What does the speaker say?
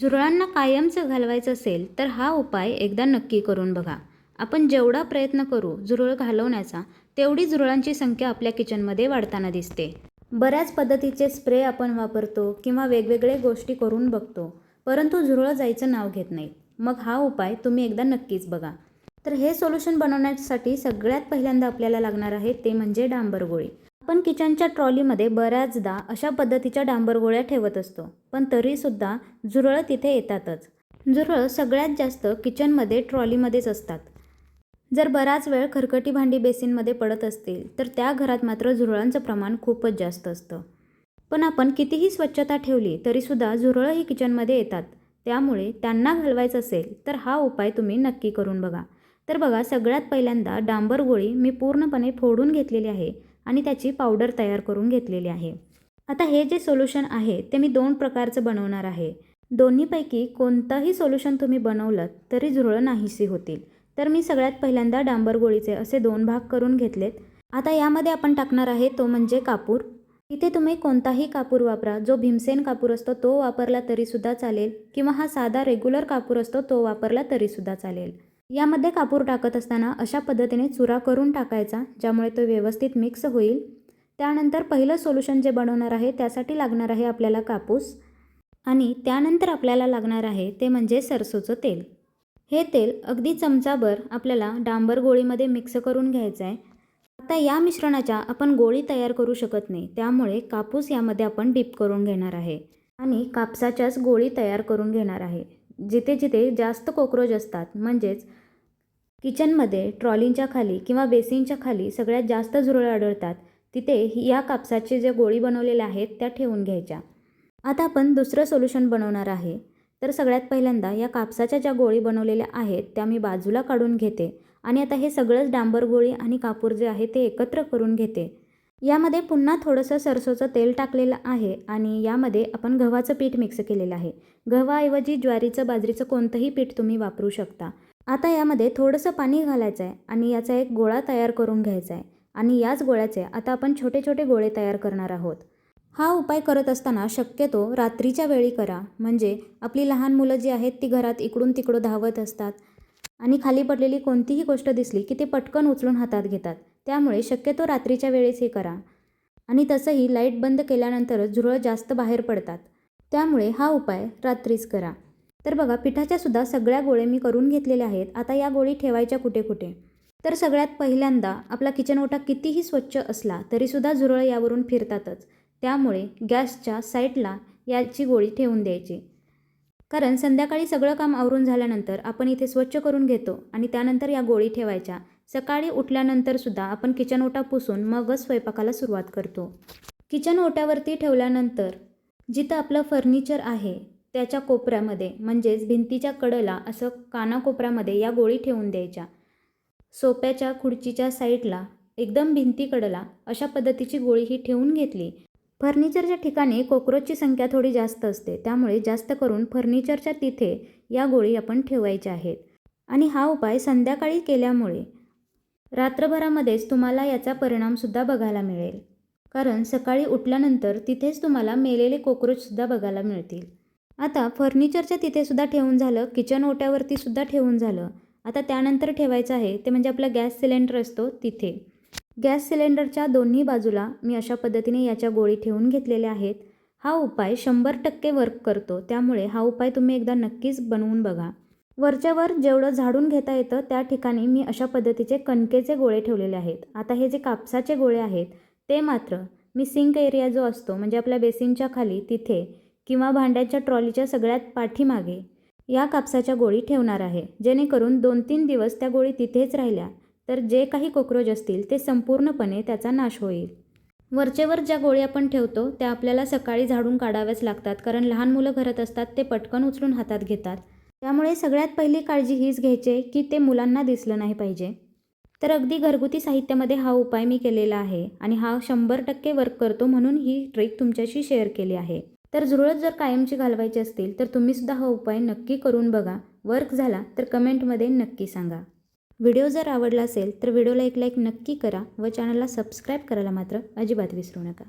झुरळांना कायमचं घालवायचं असेल तर हा उपाय एकदा नक्की करून बघा. आपण जेवढा प्रयत्न करू झुरळ घालवण्याचा तेवढी झुरळांची संख्या आपल्या किचनमध्ये वाढताना दिसते. बऱ्याच पद्धतीचे स्प्रे आपण वापरतो किंवा वेगवेगळे गोष्टी करून बघतो परंतु झुरळं जायचं नाव घेत नाहीत मग हा उपाय तुम्ही एकदा नक्कीच बघा. तर हे सोल्युशन बनवण्यासाठी सगळ्यात पहिल्यांदा आपल्याला लागणार आहे ते म्हणजे डांबर गोळी आपण किचनच्या ट्रॉलीमध्ये बऱ्याचदा अशा पद्धतीच्या डांबर गोळ्या ठेवत असतो पण तरीसुद्धा झुरळं तिथे येतातच. झुरळ सगळ्यात जास्त किचनमध्ये ट्रॉलीमध्येच असतात. जर बराच वेळ खरकटी भांडी बेसिनमध्ये पडत असतील तर त्या घरात मात्र झुरळांचं प्रमाण खूपच जास्त असतं. पण आपण कितीही स्वच्छता ठेवली तरीसुद्धा झुरळं ही किचनमध्ये येतात. त्यामुळे त्यांना घालवायचं असेल तर हा उपाय तुम्ही नक्की करून बघा. तर बघा सगळ्यात पहिल्यांदा डांबर गोळी मी पूर्णपणे फोडून घेतलेली आहे. आणि त्याची पावडर तयार करून घेतलेली आहे. आता हे जे सोल्युशन आहे ते मी दोन प्रकारचं बनवणार आहे. दोन्हीपैकी कोणतंही सोल्युशन तुम्ही बनवलं तरी झुरळं नाहीशी होतील. तर मी सगळ्यात पहिल्यांदा डांबर गोळीचे असे दोन भाग करून घेतलेत. आता यामध्ये आपण टाकणार आहे तो म्हणजे कापूर. इथे तुम्ही कोणताही कापूर वापरा. जो भीमसेन कापूर असतो तो वापरला तरीसुद्धा चालेल किंवा हा साधा रेग्युलर कापूर असतो तो वापरला तरीसुद्धा चालेल. यामध्ये कापूर टाकत असताना अशा पद्धतीने चुरा करून टाकायचा ज्यामुळे तो व्यवस्थित मिक्स होईल. त्यानंतर पहिलं सोल्युशन जे बनवणार आहे त्यासाठी लागणार आहे आपल्याला कापूस आणि त्यानंतर आपल्याला लागणार आहे ते म्हणजे सरसोचं तेल. हे तेल अगदी चमचाभर आपल्याला डांबर गोळीमध्ये मिक्स करून घ्यायचं आहे आता या मिश्रणाच्या आपण गोळी तयार करू शकत नाही त्यामुळे कापूस यामध्ये आपण डीप करून घेणार आहे आणि कापसाच्याच गोळी तयार करून घेणार आहे. जिथे जिथे जास्त कोक्रोच असतात म्हणजेच किचनमध्ये ट्रॉलींच्या खाली किंवा बेसिनच्या खाली सगळ्यात जास्त झुरळ आढळतात. तिथे या कापसाचे जे गोळी बनवलेल्या आहेत त्या ठेवून घ्यायच्या. आता आपण दुसरं सोल्युशन बनवणार आहे. तर सगळ्यात पहिल्यांदा या कापसाच्या ज्या गोळी बनवलेल्या आहेत त्या मी बाजूला काढून घेते आणि आता हे सगळंच डांबर गोळी आणि कापूर जे आहे ते एकत्र करून घेते. यामध्ये पुन्हा थोडंसं सरसोचं तेल टाकलेलं आहे आणि यामध्ये आपण गव्हाचं पीठ मिक्स केलेलं आहे. गव्हाऐवजी ज्वारीचं बाजरीचं कोणतंही पीठ तुम्ही वापरू शकता. आता यामध्ये थोडंसं पाणी घालायचं आहे आणि याचा एक गोळा तयार करून घ्यायचा आहे. आणि याच गोळ्याचे आता आपण छोटे छोटे गोळे तयार करणार आहोत. हा उपाय करत असताना शक्यतो रात्रीच्या वेळी करा. म्हणजे आपली लहान मुलं जी आहेत ती घरात इकडून तिकडं धावत असतात. आणि खाली पडलेली कोणतीही गोष्ट दिसली की ते पटकन उचलून हातात घेतात. त्यामुळे शक्यतो रात्रीच्या वेळेस हे करा. आणि तसंही लाइट बंद केल्यानंतरच झुरळ जास्त बाहेर पडतात. त्यामुळे हा उपाय रात्रीच करा. तर बघा पिठाच्या सुद्धा सगळ्या गोळे मी करून घेतलेल्या आहेत. आता या गोळी ठेवायच्या कुठे कुठे? तर सगळ्यात पहिल्यांदा आपला किचन ओटा कितीही स्वच्छ असला तरीसुद्धा झुरळ यावरून फिरतातच. त्यामुळे गॅसच्या साईडला याची गोळी ठेवून द्यायची. कारण संध्याकाळी सगळं काम आवरून झाल्यानंतर आपण इथे स्वच्छ करून घेतो आणि त्यानंतर या गोळी ठेवायच्या. सकाळी उठल्यानंतरसुद्धा आपण किचन ओटा पुसून मगच स्वयंपाकाला सुरुवात करतो. किचन ओट्यावरती ठेवल्यानंतर जिथं आपलं फर्निचर आहे त्याच्या कोपऱ्यामध्ये म्हणजेच भिंतीच्या कडेला असं कानाकोपऱ्यामध्ये या गोळी ठेवून द्यायच्या. सोप्याच्या खुर्चीच्या साईडला एकदम भिंतीकडला अशा पद्धतीची गोळी ही ठेवून घेतली. फर्निचरच्या ठिकाणी कॉक्रोचची संख्या थोडी जास्त असते त्यामुळे जास्त करून फर्निचरच्या तिथे या गोळी आपण ठेवायच्या आहेत. आणि हा उपाय संध्याकाळी केल्यामुळे रात्रभरामध्येच तुम्हाला याचा परिणामसुद्धा बघायला मिळेल. कारण सकाळी उठल्यानंतर तिथेच तुम्हाला मेलेले कॉक्रोचसुद्धा बघायला मिळतील. आता फर्निचरच्या तिथेसुद्धा ठेवून झालं किचन ओट्यावरती सुद्धा ठेवून झालं. आता त्यानंतर ठेवायचं आहे ते म्हणजे आपला गॅस सिलेंडर असतो तिथे. गॅस सिलेंडरच्या दोन्ही बाजूला मी अशा पद्धतीने याच्या गोळी ठेवून घेतलेल्या आहेत. हा उपाय शंभर टक्के वर्क करतो त्यामुळे हा उपाय तुम्ही एकदा नक्कीच बनवून बघा. वरच्यावर जेवढं झाडून घेता येतं त्या ठिकाणी मी अशा पद्धतीचे कणकेचे गोळे ठेवलेले आहेत. आता हे जे कापसाचे गोळे आहेत ते मात्र मी सिंक एरिया जो असतो म्हणजे आपल्या बेसिनच्या खाली तिथे किंवा भांड्याच्या ट्रॉलीच्या सगळ्यात पाठीमागे या कापसाच्या गोळी ठेवणार आहे. जेणेकरून दोन तीन दिवस त्या गोळी तिथेच राहिल्या तर जे काही कोक्रोच असतील ते संपूर्णपणे त्याचा नाश होईल. वरचेवर ज्या गोळी आपण ठेवतो त्या आपल्याला सकाळी झाडून काढाव्याच लागतात कारण लहान मुलं घरात असतात ते पटकन उचलून हातात घेतात. त्यामुळे सगळ्यात पहिली काळजी हीच घ्यायची की ते मुलांना दिसलं नाही पाहिजे. तर अगदी घरगुती साहित्यामध्ये हा उपाय मी केलेला आहे आणि हा शंभर टक्के वर्क करतो म्हणून ही ट्रिक तुमच्याशी शेअर केली आहे. तर झुरळत जर कायमची घालवायची असतील तर तुम्हीसुद्धा हा उपाय नक्की करून बघा. वर्क झाला तर कमेंटमध्ये नक्की सांगा. व्हिडिओ जर आवडला असेल तर व्हिडिओला एक लाईक नक्की करा व चॅनलला सबस्क्राईब करायला मात्र अजिबात विसरू नका.